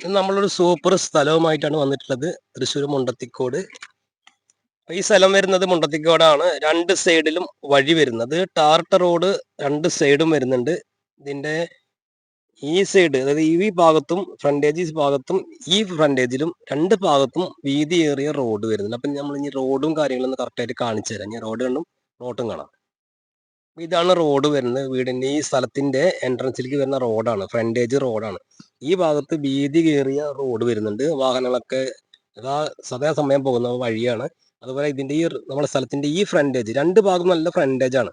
നമ്മളൊരു സൂപ്പർ സ്ഥലവുമായിട്ടാണ് വന്നിട്ടുള്ളത്. തൃശ്ശൂർ മുണ്ടത്തിക്കോട്. ഈ സ്ഥലം വരുന്നത് മുണ്ടത്തിക്കോടാണ്. രണ്ട് സൈഡിലും വഴി വരുന്നത്. ടാർട്ട റോഡ് രണ്ട് സൈഡും വരുന്നുണ്ട്. ഇതിന്റെ ഈ സൈഡ് അതായത് ഈ ഭാഗത്തും ഫ്രണ്ടേജ് ഭാഗത്തും ഈ ഫ്രണ്ടേജിലും രണ്ട് ഭാഗത്തും വീതിയേറിയ റോഡ് വരുന്നുണ്ട്. അപ്പൊ നമ്മൾ ഇനി റോഡും കാര്യങ്ങളൊന്നും കറക്റ്റ് ആയിട്ട് കാണിച്ചു തരാം. ഞാൻ റോഡ് കണ്ടും റോട്ടും കാണാം. ഇതാണ് റോഡ് വരുന്നത്. വീടിന്റെ ഈ സ്ഥലത്തിന്റെ എൻട്രൻസിലേക്ക് വരുന്ന റോഡാണ് ഫ്രണ്ടേജ് റോഡാണ് ഈ ഭാഗത്ത് വീതി കയറിയ റോഡ് വരുന്നുണ്ട്. വാഹനങ്ങളൊക്കെ യഥാ സദാസമയം പോകുന്ന വഴിയാണ്. അതുപോലെ ഇതിന്റെ ഈ നമ്മുടെ സ്ഥലത്തിന്റെ ഈ ഫ്രണ്ടേജ് രണ്ട് ഭാഗം നല്ല ഫ്രണ്ടേജ് ആണ്.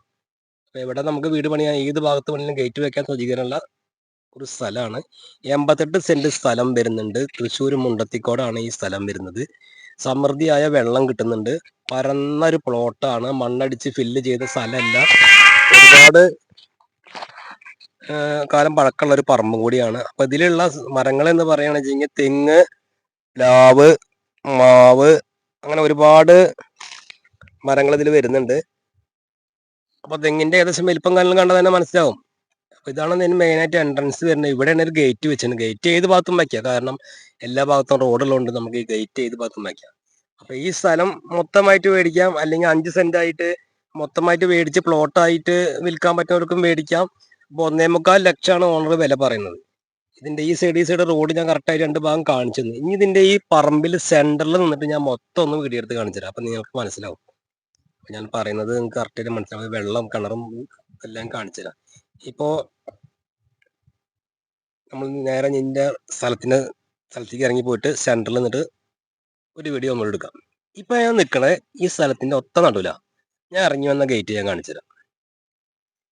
അപ്പൊ ഇവിടെ നമുക്ക് വീട് പണിയാൻ ഏത് ഭാഗത്ത് വേണമെങ്കിലും ഗേറ്റ് വെക്കാൻ സജ്ജീകരണമുള്ള ഒരു സ്ഥലമാണ്. എൺപത്തെട്ട് സെന്റ് സ്ഥലം വരുന്നുണ്ട്. തൃശ്ശൂർ മുണ്ടത്തിക്കോടാണ് ഈ സ്ഥലം വരുന്നത്. സമൃദ്ധിയായ വെള്ളം കിട്ടുന്നുണ്ട്. പരന്നൊരു പ്ലോട്ടാണ് മണ്ണടിച്ച് ഫില്ല് ചെയ്ത സ്ഥലമല്ല. ഒരുപാട് കാലം പഴക്കമുള്ള ഒരു പറമ്പ് കൂടിയാണ്. അപ്പൊ ഇതിലുള്ള മരങ്ങൾ എന്ന് പറയുകയാണെന്ന് തെങ്ങ് ലാവ് മാവ് അങ്ങനെ ഒരുപാട് മരങ്ങൾ ഇതിൽ വരുന്നുണ്ട്. അപ്പൊ തെങ്ങിന്റെ ഏകദേശം വലിപ്പം കാലം കണ്ടാൽ തന്നെ മനസ്സിലാവും. അപ്പൊ ഇതാണ് ഇതിന് മെയിനായിട്ട് എൻട്രൻസ് വരുന്നത്. ഇവിടെയാണ് ഒരു ഗേറ്റ് വെച്ചിട്ടുണ്ട് ഗേറ്റ് ഏത് ഭാഗത്തും വയ്ക്കുക കാരണം എല്ലാ ഭാഗത്തും റോഡുള്ളതുകൊണ്ട് നമുക്ക് ഈ ഗേറ്റ് ഏത് ഭാഗത്തും വയ്ക്കാം അപ്പൊ ഈ സ്ഥലം മൊത്തമായിട്ട് മേടിക്കാം. അല്ലെങ്കിൽ അഞ്ച് സെന്റ് ആയിട്ട് മൊത്തമായിട്ട് മേടിച്ച് പ്ലോട്ടായിട്ട് വിൽക്കാൻ പറ്റുന്നവർക്കും മേടിക്കാം. അപ്പൊ ഒന്നേ മുക്കാൽ ലക്ഷമാണ് ഓണർ വില പറയുന്നത്. ഇതിന്റെ ഈ സൈഡ് ഈ സൈഡ് റോഡ് ഞാൻ കറക്റ്റായിട്ട് രണ്ട് ഭാഗം കാണിച്ചു തന്നു ഇനി ഇതിന്റെ ഈ പറമ്പിൽ സെന്ററിൽ നിന്നിട്ട് ഞാൻ മൊത്തം ഒന്ന് വീഡിയോ എടുത്ത് കാണിച്ചു തരാം. അപ്പൊ നിങ്ങൾക്ക് മനസ്സിലാവും. ഞാൻ പറയുന്നത് നിങ്ങൾക്ക് കറക്റ്റായിട്ട് മനസ്സിലാവും. വെള്ളം കിണറും എല്ലാം കാണിച്ചു തരാം. ഇപ്പോ നമ്മൾ നേരെ നിന്റെ സ്ഥലത്തിന് സ്ഥലത്തേക്ക് ഇറങ്ങി പോയിട്ട് സെന്ററിൽ നിന്നിട്ട് ഒരു വീഡിയോ നമ്മൾ എടുക്കാം. ഇപ്പൊ ഞാൻ നിൽക്കണേ ഈ സ്ഥലത്തിന്റെ ഒത്ത നടുവില. ഞാൻ ഇറങ്ങി വന്ന ഗേറ്റ് ഞാൻ കാണിച്ചുതരാം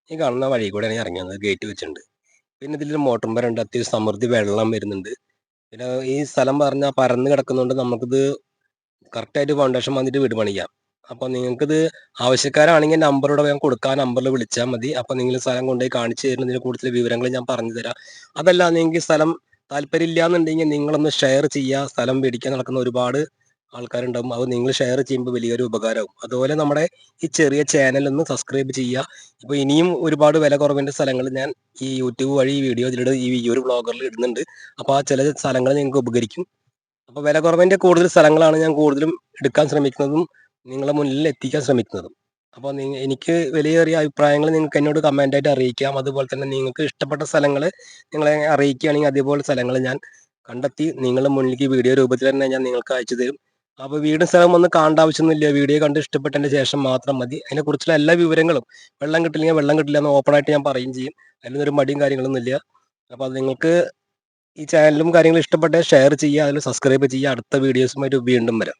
ഈ കാണുന്ന വഴി കൂടെയാണ് ഞാൻ ഇറങ്ങി വന്നത് ഗേറ്റ് വെച്ചിട്ടുണ്ട്. പിന്നെ ഇതിലൊരു മോട്ടർ ഉണ്ട് അത്യാവശ്യം സമൃദ്ധി വെള്ളം വരുന്നുണ്ട്. പിന്നെ ഈ സ്ഥലം പറഞ്ഞാൽ പരന്ന് കിടക്കുന്നതുകൊണ്ട് നമുക്കിത് കറക്റ്റായിട്ട് ഫൗണ്ടേഷൻ വന്നിട്ട് വീട് പണിയാം. അപ്പോൾ നിങ്ങൾക്കിത് ആവശ്യക്കാരാണെങ്കിൽ നമ്പറോടെ ഞാൻ കൊടുക്കാൻ നമ്പറിൽ വിളിച്ചാൽ മതി. അപ്പോൾ നിങ്ങൾ സ്ഥലം കൊണ്ടുപോയി കാണിച്ചു തരുന്നതിന് കൂടുതൽ വിവരങ്ങൾ ഞാൻ പറഞ്ഞു തരാം. അതല്ല നിങ്ങൾക്ക് സ്ഥലം താല്പര്യം ഇല്ലാന്നുണ്ടെങ്കിൽ നിങ്ങളൊന്ന് ഷെയർ ചെയ്യുക സ്ഥലം മേടിക്കാൻ നടക്കുന്ന ഒരുപാട് ആൾക്കാരുണ്ടാവും. അത് നിങ്ങൾ ഷെയർ ചെയ്യുമ്പോൾ വലിയൊരു ഉപകാരമാവും അതുപോലെ നമ്മുടെ ഈ ചെറിയ ചാനൽ ഒന്ന് സബ്സ്ക്രൈബ് ചെയ്യുക. ഇപ്പോൾ ഇനിയും ഒരുപാട് വില കുറവിന്റെ സ്ഥലങ്ങൾ ഞാൻ ഈ യൂട്യൂബ് വഴി ഈ വീഡിയോ ഇതിലിട്ട് ഈ ഈ ഒരു ബ്ലോഗറിൽ ഇടുന്നുണ്ട്. അപ്പോൾ ആ ചില സ്ഥലങ്ങൾ നിങ്ങൾക്ക് ഉപകരിക്കും. അപ്പോൾ വില കുറവിന്റെ കൂടുതൽ സ്ഥലങ്ങളാണ് ഞാൻ കൂടുതലും എടുക്കാൻ ശ്രമിക്കുന്നതും നിങ്ങളെ മുന്നിൽ എത്തിക്കാൻ ശ്രമിക്കുന്നതും. അപ്പോൾ എനിക്ക് വലിയ ചെറിയ അഭിപ്രായങ്ങൾ നിങ്ങൾക്ക് എന്നോട് കമന്റായിട്ട് അറിയിക്കാം. അതുപോലെ തന്നെ നിങ്ങൾക്ക് ഇഷ്ടപ്പെട്ട സ്ഥലങ്ങൾ നിങ്ങളെ അറിയിക്കുകയാണെങ്കിൽ അതേപോലെ സ്ഥലങ്ങൾ ഞാൻ കണ്ടെത്തി നിങ്ങളുടെ മുന്നിലേക്ക് വീഡിയോ രൂപത്തിൽ തന്നെ ഞാൻ നിങ്ങൾക്ക് അയച്ചു തരും. അപ്പോൾ വീടും സ്ഥലം ഒന്ന് കാണേണ്ട ആവശ്യമൊന്നുമില്ല. വീഡിയോ കണ്ട് ഇഷ്ടപ്പെട്ടതിന് ശേഷം മാത്രം മതി. അതിനെക്കുറിച്ചുള്ള എല്ലാ വിവരങ്ങളും വെള്ളം കിട്ടില്ലെങ്കിൽ വെള്ളം കിട്ടില്ല എന്ന് ഓപ്പൺ ആയിട്ട് ഞാൻ പറയും ചെയ്യും. അതിനൊരു മടിയും കാര്യങ്ങളൊന്നും ഇല്ല. അപ്പൊ അത് നിങ്ങൾക്ക് ഈ ചാനലും കാര്യങ്ങളും ഇഷ്ടപ്പെട്ട ഷെയർ ചെയ്യുക അതിൽ സബ്സ്ക്രൈബ് ചെയ്യുക. അടുത്ത വീഡിയോസുമായിട്ട് വീണ്ടും വരാം.